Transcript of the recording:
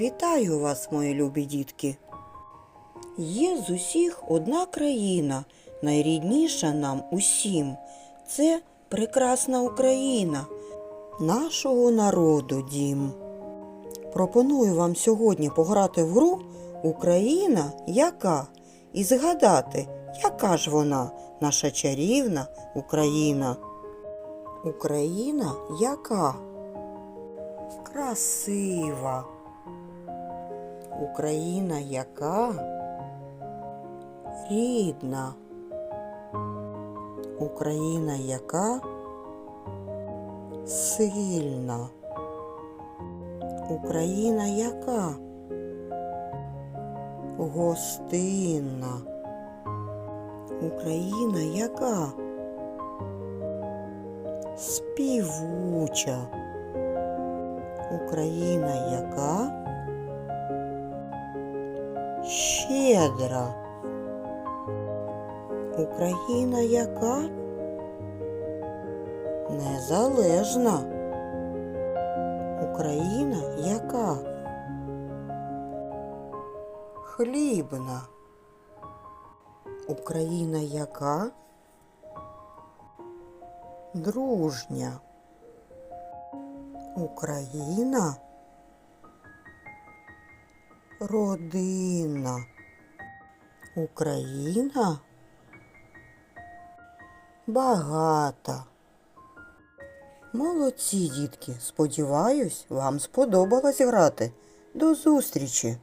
Вітаю вас, мої любі дітки. Є з усіх одна країна, найрідніша нам усім. Це прекрасна Україна, нашого народу дім. Пропоную вам сьогодні пограти в гру Україна яка і згадати, яка ж вона, наша чарівна Україна. Україна яка? Красива. Україна яка? Рідна. Україна яка? Сильна. Україна яка? Гостинна. Україна яка? Співуча. Україна яка? Щедра. Україна яка? Незалежна. Україна яка? Хлібна. Україна яка? Дружня. Україна родина. Україна багата. Молодці, дітки. Сподіваюсь, вам сподобалось грати. До зустрічі!